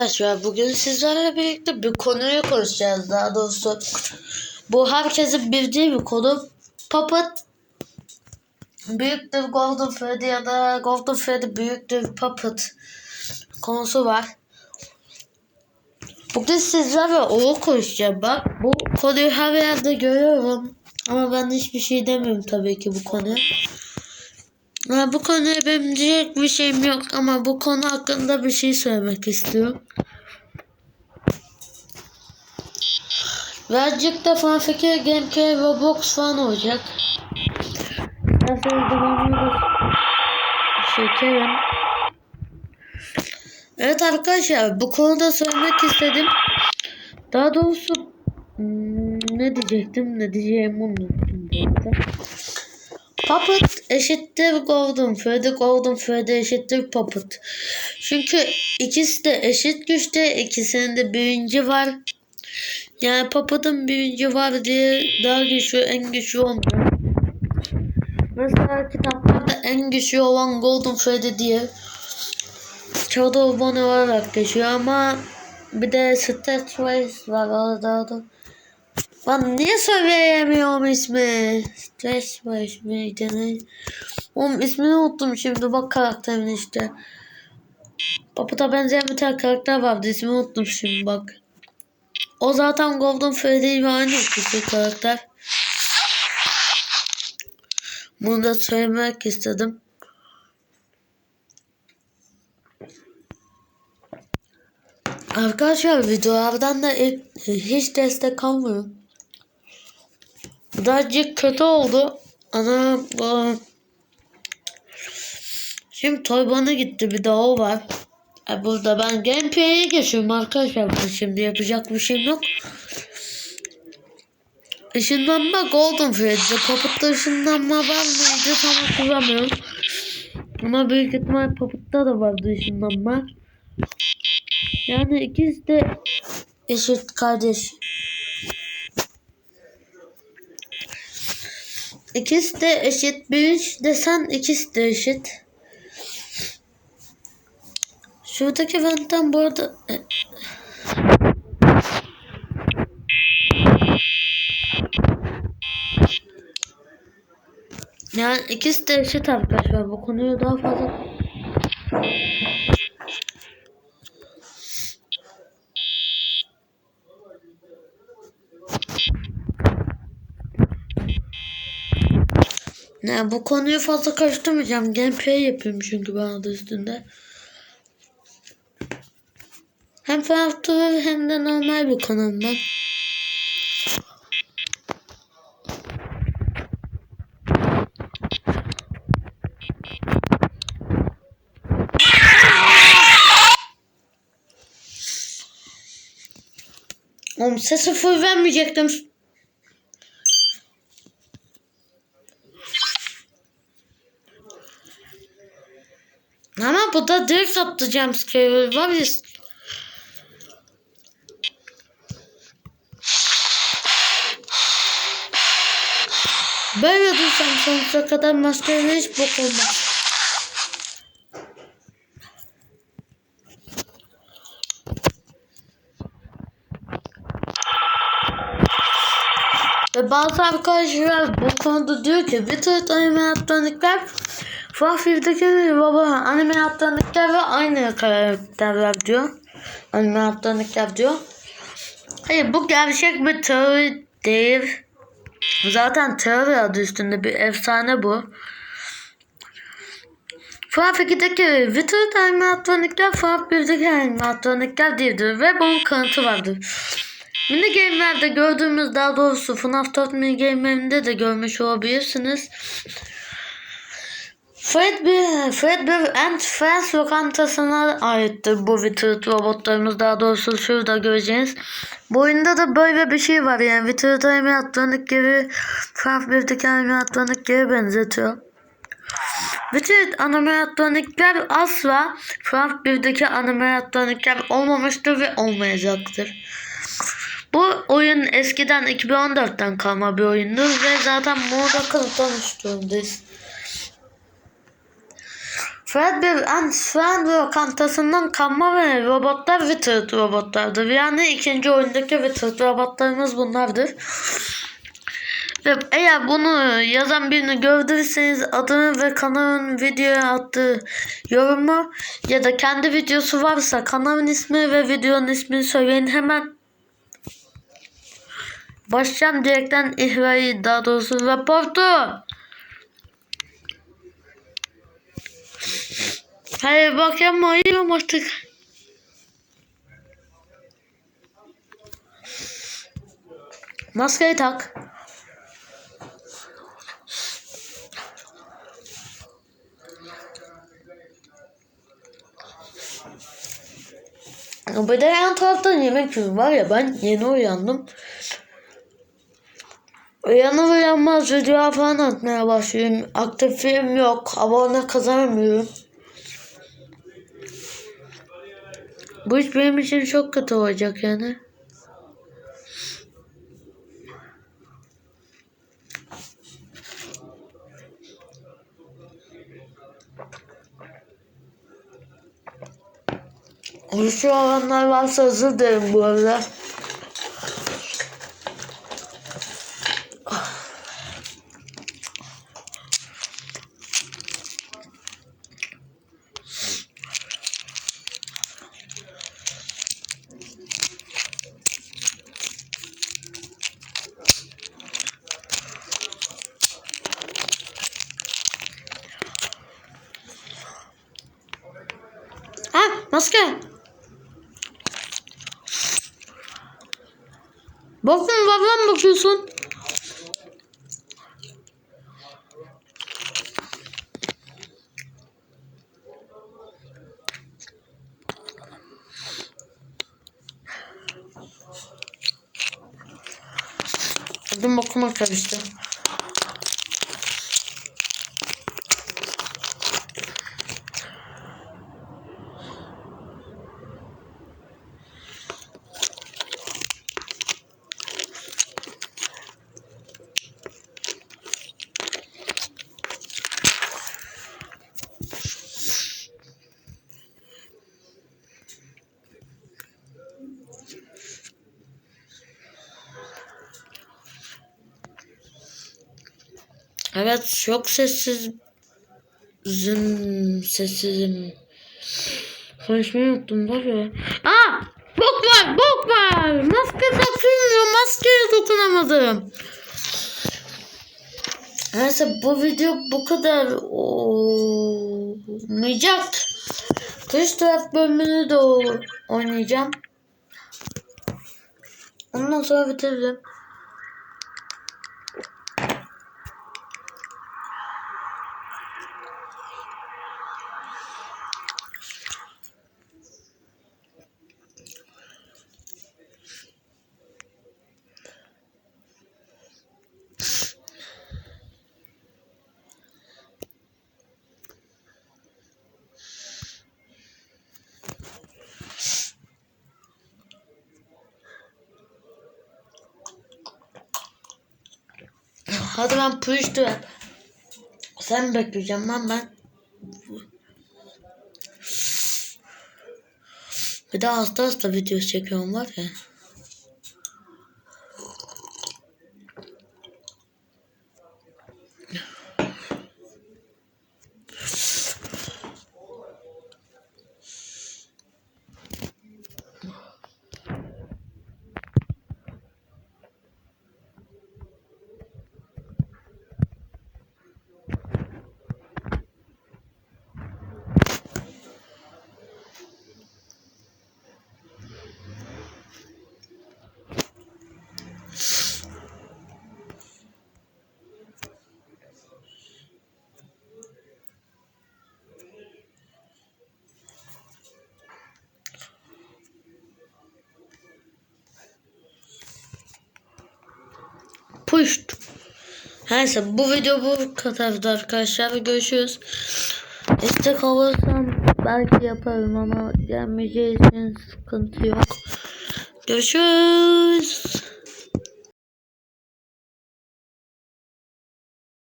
Arkadaşlar bugün sizlerle birlikte bir konuyu konuşacağız daha doğrusu. Bu herkesin bildiği bir konu. Puppet büyüktür Golden Freddy ya da Golden Freddy büyüktür Puppet konusu var. Bugün sizlerle onu konuşacağım bak. Bu konuyu her yerde görüyorum. Ama ben hiçbir şey demiyorum tabii ki bu konuya. Ha, bu konuya benim diyecek bir şeyim yok ama bu konu hakkında bir şey söylemek istiyorum. Birazcık da fanfikir gameplay Roblox falan olacak. Sonra devamını çekerim. Evet arkadaşlar bu konuda söylemek istedim. Daha doğrusu hmm, ne diyecektim ne diyeceğimi unuttum bu arada. Puppet eşittir Golden Freddy, Golden Freddy eşittir Puppet. Çünkü ikisi de eşit güçte, ikisinin de büyüncü var. Yani Puppet'ın büyüncü var diye daha güçlü, en güçlü onlar. Mesela kitaplarda en güçlü olan Golden Freddy diye Shadow Bone olarak geçiyor ama bir de Stat Race var orada da. Ben niye söyleyemiyorum ismi? Stress Race miydi ne? Oğlum ismini unuttum şimdi bak karakterin işte. Papıta benzeyen bir tane karakter vardı ismini unuttum şimdi bak. O zaten Golden Freddy ile aynı ikisi karakter. Bunu da söylemek istedim. Arkadaşlar videolardan da hiç destek almıyorum. Birazcık kötü oldu. Ana bu... Şimdi toy bana gitti bir de o var. E burada ben gameplay'e geçiyorum arkadaşlar. Şimdi yapacak bir şeyim yok. Işınlanma Golden Freddy. Puppet'ta ışınlanma var mıydı tam hatırlamıyorum. Ama büyük ihtimal Puppet'ta da vardı ışınlanma. Yani ikisi de eşit kardeş. İkisi de eşit. Büyük desen ikisi de eşit. Şuradaki ventten bu arada... e, Yani ikisi de eşit arkadaşlar. Bu konuyu daha fazla... Ne bu konuyu fazla karıştırmayacağım. Gameplay yapıyorum çünkü ben adı üstünde. Hem farklı hem de normal bir kanal ben. Oğlum sesi full vermeyecektim. Ama bu da direkt attı jumpscare var ya. Böyle dursam sonsuza kadar maskeyle hiç bok olmaz. Ve bazı arkadaşlar bu konuda diyor ki bir tür animatronikler Fluffy'deki baba animatronikler ve aynı karakterler diyor. Animatronikler diyor. Hayır bu gerçek bir teori değil. Zaten teori adı üstünde bir efsane bu. FNAF 2'deki bütün animatronikler FNAF 1'deki animatronikler değildir ve bunun kanıtı vardır. Mini game'lerde gördüğümüz daha doğrusu FNAF 4 mini game'lerinde de görmüş olabilirsiniz. Fredbear, Fredbear and Friends lokantasına aittir bu Wither robotlarımız daha doğrusu şurada göreceğiniz. Bu oyunda da böyle bir şey var yani Wither'da animatronik gibi 1'deki animatronik gibi benzetiyor. Bütün animatronikler asla FNAF 1'deki animatronikler olmamıştır ve olmayacaktır. Bu oyun eskiden 2014'ten kalma bir oyundur ve zaten moda kanıtlamış durumdayız. Fredbear and Friend lokantasından kalma ve robotlar Withered robotlardır. Yani ikinci oyundaki Withered robotlarımız bunlardır. Ve eğer bunu yazan birini gördüyseniz adını ve kanalın videoya attığı yorumu ya da kendi videosu varsa kanalın ismi ve videonun ismini söyleyin hemen başlayacağım direkten ihrayı daha doğrusu raportu. Hayır bak yapma ayırım artık. Maskeyi tak. Bir de yan taraftan yemek yiyorum var ya ben yeni uyandım. Uyanır uyanmaz video falan atmaya başlıyorum. Aktifim yok. Abone kazanamıyorum. Bu iş benim için çok kötü olacak yani. Uyuşuyor olanlar varsa özür dilerim bu arada. Maske. Bakın babam bakıyorsun. Adım bakıma karıştı. Evet çok sessiz zım sessizim. Konuşmayı unuttum var ya. Aa! Bok var bok var. Maske takılmıyor. Maskeye dokunamadım. Neyse bu video bu kadar olmayacak. Dış taraf bölümünü de oynayacağım. Ondan sonra bitiririm. Hadi ben push to Sen bekleyeceğim lan ben. Bir de hasta hasta video çekiyorum var ya. Pushed. Neyse bu video bu kadardı arkadaşlar. Görüşürüz. İstek alırsam belki yaparım ama gelmeyeceği için sıkıntı yok. Görüşürüz.